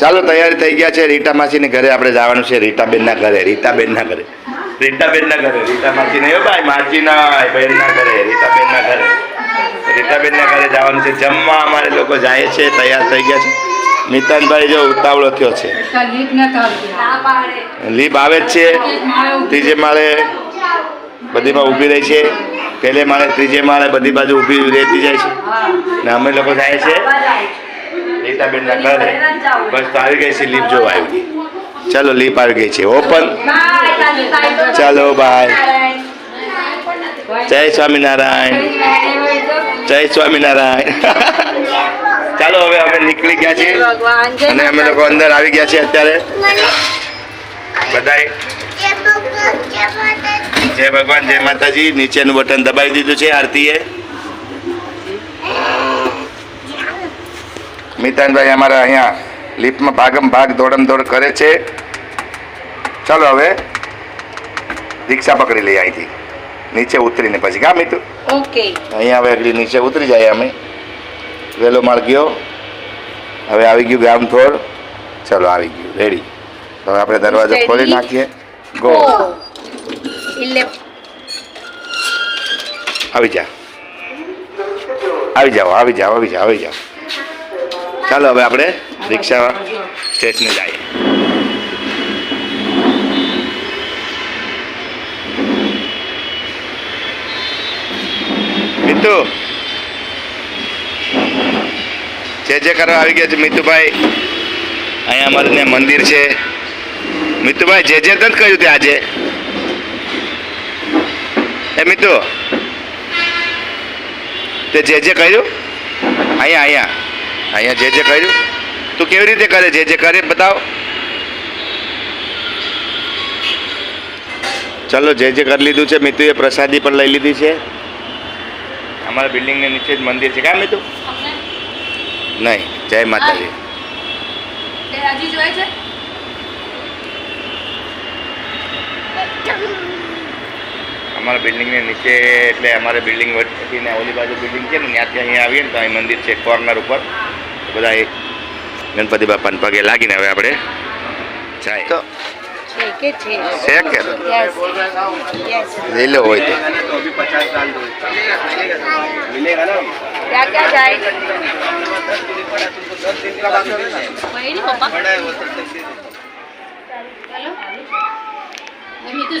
ચાલો તૈયારી થઈ ગયા છે રીટા માસીને ઘરે આપણે જવાનું છે, રીટાબેનના ઘરે રીટાબેનના ઘરે. રીટાબેનના ઘરે, રીટા માસી નહીં ભાઈ માસીના બેનના ઘરે, રીટાબેનના ઘરે. રીટાબેનના ઘરે જવાનું છે, જમવા અમારે લોકો જાય છે, તૈયાર થઈ ગયા છે. મિતાનભાઈ જો ઉતાવળો થયો છે. લીપ આવે જ છે. ત્રીજે માળે બધીમાં ઊભી રહી છે. પહેલે માળે ત્રીજે માળે બધી બાજુ ઊભી રહેતી જાય છે. ને અમે લોકો જાય છે. રીતાબેનના ઘરે. બસ તો આવી ગઈ છે લીપ જોવા આવી ચાલો લીપ આવી ગઈ છે. ઓપન. ચાલો બાય. જય સ્વામિનારાયણ. જય સ્વામિનારાયણ. ચાલો હવે અમે નીકળી ગયા છીએ. અને અમે લોકો અંદર આવી ગયા છીએ અત્યારે. બધાય જય ભગવાન જય માતાજી. નીચેનું બટન દબાવી દીધું છે આરતીએ. મિતાનભાઈ અમારા અહીંયા લિફ્ટમાં ભાગમ ભાગ દોડમ દોડ કરે છે. ચાલો હવે રિક્ષા પકડી લઈએ અહીંથી. નીચે ઉતરીને પછી. કા મિત્ર ઓકે. અહીંયા હવે આગળ નીચે ઉતરી જાય અમે. વેલો માળ ગયો. હવે આવી ગયું ગામ થોડ ચલો આવી ગયું. રેડી હવે આપણે દરવાજો ખોલી નાખીએ. ગો આવી જા આવી જાઓ આવી જાઓ આવી જાઓ આવી જાઓ. ચાલો હવે આપણે રિક્ષા સ્ટેશને જઈએ. મિતુ. જે જે કરવા આવી ગયા છે મિતુભાઈ, અહીંયા અમારે ત્યાં મંદિર છે. મિતુભાઈ, જે જે નથી કહ્યું તે આજે? એ મિતુ, તે જે જે કર્યું? અહીંયા અહીંયા. અહીંયા જે જે કર્યું તું કેવી રીતે કરે જે જે કરે બતાવ. ચાલો જે જે કરી લીધું છે મિતુએ પ્રસાદી પણ લઈ લીધી છે. અમારા બિલ્ડિંગની નીચે જ મંદિર છે. કાં મિતુ? નહીં જય માતાજી. અમારા બિલ્ડિંગની નીચે એટલે અમારે બિલ્ડિંગ વચ્ચેથી ને ઓલી બાજુ બિલ્ડિંગ છે ને ત્યાંથી અહીંયા આવીએ ને તો અહીં મંદિર છે કોર્નર ઉપર. બધા એ ગણપતિ બાપાને પગે લાગીને હવે આપણે જાય. તો છે કે છે. છે કે? યસ યસ લઈ લો હોય તો. ક્યાં ક્યાં જાય? વહીની પપ્પા? મમ્મી તું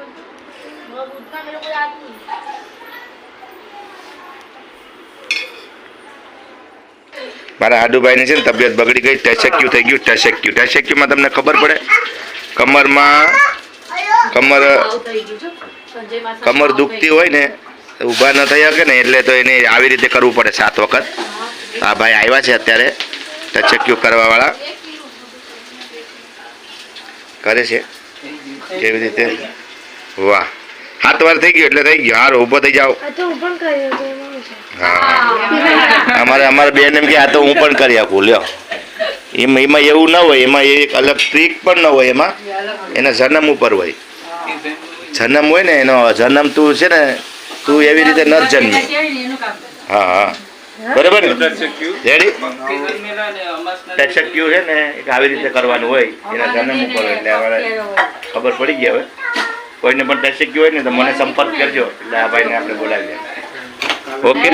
મારા આડુભાઈની છે ને તબિયત બગડી ગઈ, ટેસેક્યુ થઈ ગયું, ટેસેક્યુ. ટેસેક્યુમાં તમને ખબર પડે, કમરમાં કમર કમર દુખતી હોય ને, ઊભા ન થઈ શકે ને, એટલે તો એને આવી રીતે કરવું પડે સાત વખત. આ ભાઈ આવ્યા છે અત્યારે ટચક્યુ કરવાવાળા. કરે છે. કેવી રીતે? વાહ. હાથ વાર થઈ ગયો એટલે થઈ ગયો. હાર ઊભો થઈ જાઓ. હા. અમારે અમારે બેન એમ કે, આ તો હું પણ કરી આપું લ્યો. એમાં એમાં એવું ના હોય, એમાં એક અલગ ટ્રીક પણ ન હોય એમાં. એના જન્મ ઉપર હોય. જન્મ હોય ને, એનો જન્મ તું છે ને, તું એવી રીતે ન જન્મી. હા હા. બરાબર ને? રેડી ટેક્સક્યુ છે ને, એક આવી રીતે કરવાનું હોય, એના જન્મ ઉપર એટલે અમારે ખબર પડી ગઈ હવે. કોઈને પણ ટેક્સક્યુ હોય ને, તો મને સંપર્ક કરજો, એટલે આ ભાઈને આપણે બોલાવી લઈએ. ઓકે.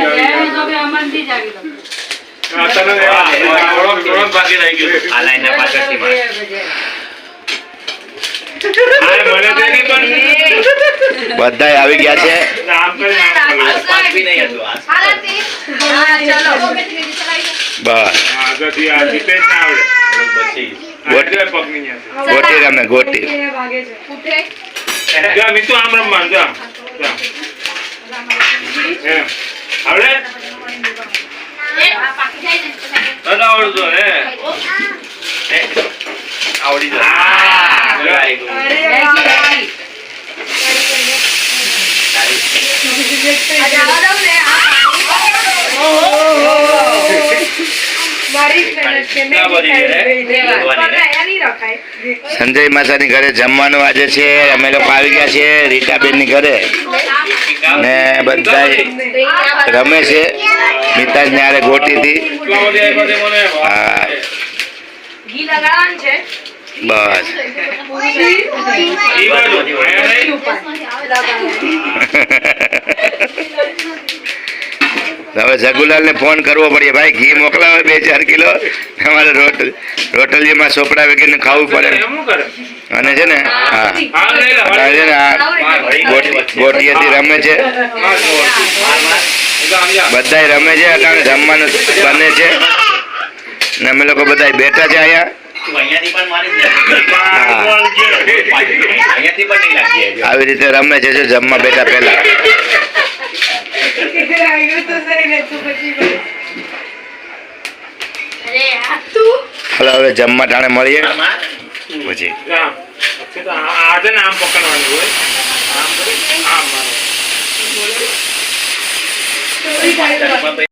બધા આવી ગયું. બધાય આવી ગયા છે. બસ. ગોટી રમે ગોટી આવડી જશે હા. આવડે? તને આવડતો હે? આવડી જાય. સંજય માસાની ઘરે જમવાનું આજે છે અમે લોકો આવી ગયા છે રીટાબેનની ઘરે. ને બધા રમે છે. મિતાજ ને આરે ગોટીથી એટલા બધી આપ્યા તે મને. હા. ઘી લગાડવાનું છે. બસ. હવે જગુલાલને ફોન કરવો પડે. ભાઈ ઘી મોકલાવે બે ચાર કિલો. અમારે રોટ રોટલીમાં સોપડા વગેરે ખાવું પડે. એમ શું કરે? અને છે ને હા. છે ને આ ગોટી ગોટીએથી રમે છે. બધાય રમે છે કારણ જમવાનું બને છે. ને અમે લોકો બધા બેઠા છે અહીંયા. આવી રીતે રમે છે જો જમવા બેઠા તું હાલો હવે જમવા ટાણે મળીએ. પછી. આજે પછી તો આ- આ છે ને આમ પકડવાનું હોય. આમ આમ